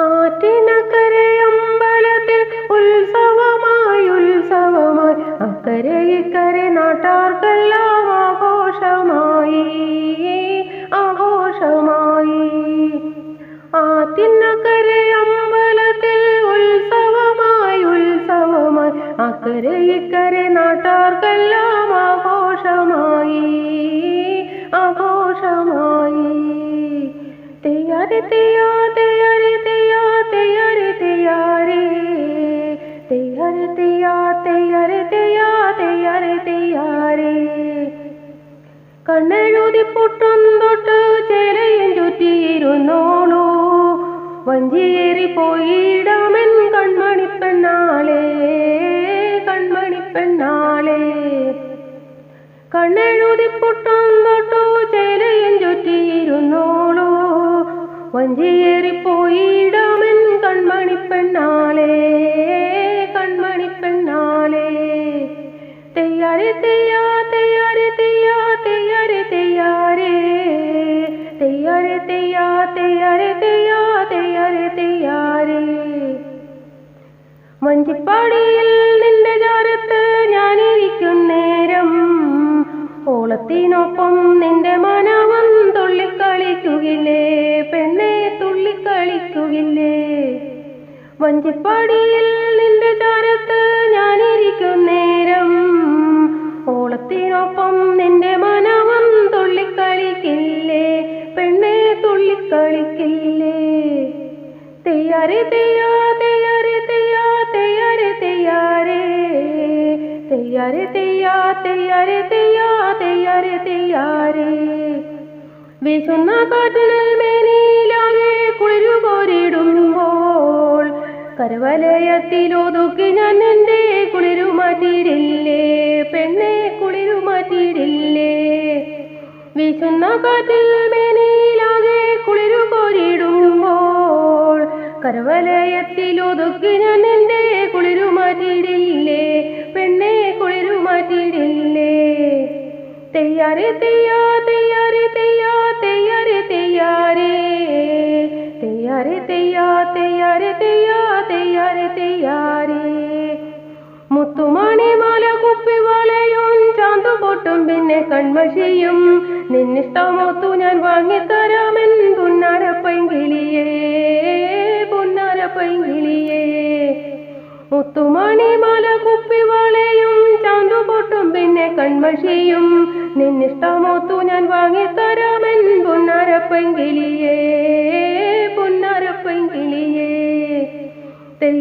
ആറ്റിനക്കരെ അമ്പലത്തിൽ ഉത്സവമായി ഉത്സവമായി. അക്കരെ ഇക്കരെ നാട്ടാർക്കെല്ലാം ആഘോഷമായി ആഘോഷമായി. ആറ്റിനക്കരയമ്പലത്തിൽ ഉത്സവമായി ഉത്സവമായി. അക്കരെ ഇക്കരെ നാട്ടാർക്കെല്ലാം ആഘോഷമായി ആഘോഷമായി. തെയ്യാതെ തെയ്യാ തെയ്യാ തെയ്യാരി തെയ്യാ തെയ്യാരി തെയ്യാരി കണ്ണെഴുതി പൊട്ടും തൊട്ട് ചേലയും ചുറ്റിയിരുന്നോളൂ. വഞ്ചിയേറി പോയിടാമൻ കൺമണി പെണ്ണാളെ കൺമണി പെണ്ണാളെ. കണ്ണെഴുതി പൊട്ടും തൊട്ടു ചേലയും ചുറ്റിയിരുന്നോളൂ. വഞ്ചിയേറി പോയിടാമൻ കൺമണി പെണ്ണാളെ. തയ്യാറെ തെയ്യാ തയ്യാറെ തയ്യാറെ തയ്യാറെ തെയ്യാ തയ്യാറെ തെയ്യാ തെയ്യാരി തെയ്യാരേ വഞ്ചിപ്പാടിയിൽ നിന്റെ ചാരത്ത് ഞാനിരിക്കും നേരം. ഓളത്തിനൊപ്പം നിന്റെ മനവും തുള്ളിക്കളിക്കുകില്ലേ പെണ്ണെ തുള്ളിക്കളിക്കുകില്ലേ വഞ്ചിപ്പാടിയിൽ നിന്റെ ചാരത്ത് ഞാനിരിക്കും നേരം ഓളത്തിനൊപ്പം നിന്റെ മനവൻ തുള്ളിക്കളിക്കില്ലേ? പെണ്ണെ തുള്ളിക്കളിക്കില്ലേ? തെയ്യാറെ തെയ്യാ തെയ്യാറെ തെയ്യാ തെയ്യാറെ തെയ്യാറെ. തെയ്യാറെ തെയ്യാ തെയ്യാറെ തെയ്യാ തെയ്യാറെ തെയ്യാറെ. വീശുന്ന കാറ്റിനിൽ മേനിയിലാകെ കുളിരു കോരിടുമ്പോൾ കരവലയത്തിലൊതുക്കി ഞാൻ എന്റെ കുളിരുമാറ്റിയിടില്ലേ? പെണ്ണെ വീശുന്ന കാറ്റിൽ മേനിയിലാകെ കുളിരു കോരിടുമ്പോൾ കരവലയത്തിലൊതുക്കി ഞാൻ എന്റെ കുളിരു മാറ്റിയിടില്ലേ? പെണ്ണെ കുളിരു മാറ്റിയിടില്ലേ? തെയ്യാറി തെയ്യാ തെയ്യാറി തെയ്യാ തെയ്യാറി തെയ്യാരേ തെയ്യാറി തെയ്യാ തെയ്യാറി തെയ്യാ പിന്നെ കൺമഷിയും. നിന്നിഷ്ടമോത്തു ഞാൻ വാങ്ങിത്തരാമെൻ പുന്നാര പൈങ്കിളിയേ പുന്നാര പൈങ്കിളിയേ മുത്തുമണി മാല കുപ്പി വളയും ചാന്തു പൊട്ടും പിന്നെ കൺമഷിയും. നിന്നിഷ്ടമോത്തു ഞാൻ വാങ്ങിത്തരാമെൻ പുന്നാര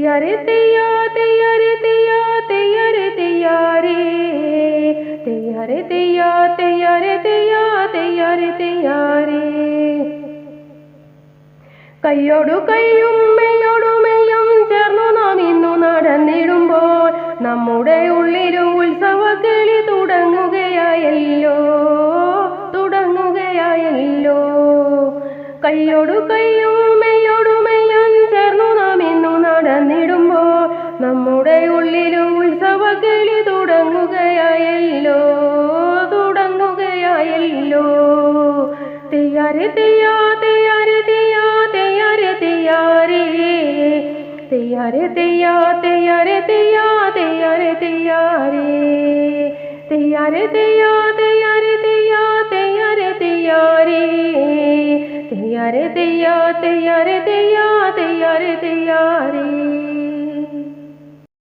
തെയ്യാറി തെയ്യാ തെയ്യാറി തെയ്യാ തെയ്യാറി തെയ്യാരേ തെയ്യാറി തെയ്യാ തെയ്യാറി തെയ്യാ തെയ്യാറി തെയ്യാരേ കയ്യോടു കയ്യും മെയ്യോടു മെയ്യും ചേർന്നു നാം ഇന്നു നടന്നിടുമ്പോൾ നമ്മുടെ ഉള്ളിലും ഉത്സവ കിളി തുടങ്ങുകയായല്ലോ തുടങ്ങുകയായല്ലോ. കയ്യോടു കയ്യും ഉത്സവ തുടങ്ങുകയായല്ലോ തുടങ്ങുകയായല്ലോ. തെയ്യാറി തെയ്യാ തെയ്യാറി തെയ്യാ തെയ്യാറി തെയ്യാരേ തെയ്യാറി തെയ്യാ തെയ്യാറി തെയ്യാ തെയ്യാറി തെയ്യാരേ തെയ്യാറി തെയ്യാ തെയ്യാറി തെയ്യാ തെയ്യാറി തെയ്യാരേ തെയ്യാറി തെയ്യാ തെയ്യാറി തെയ്യാ തെയ്യാറി തെയ്യാരേ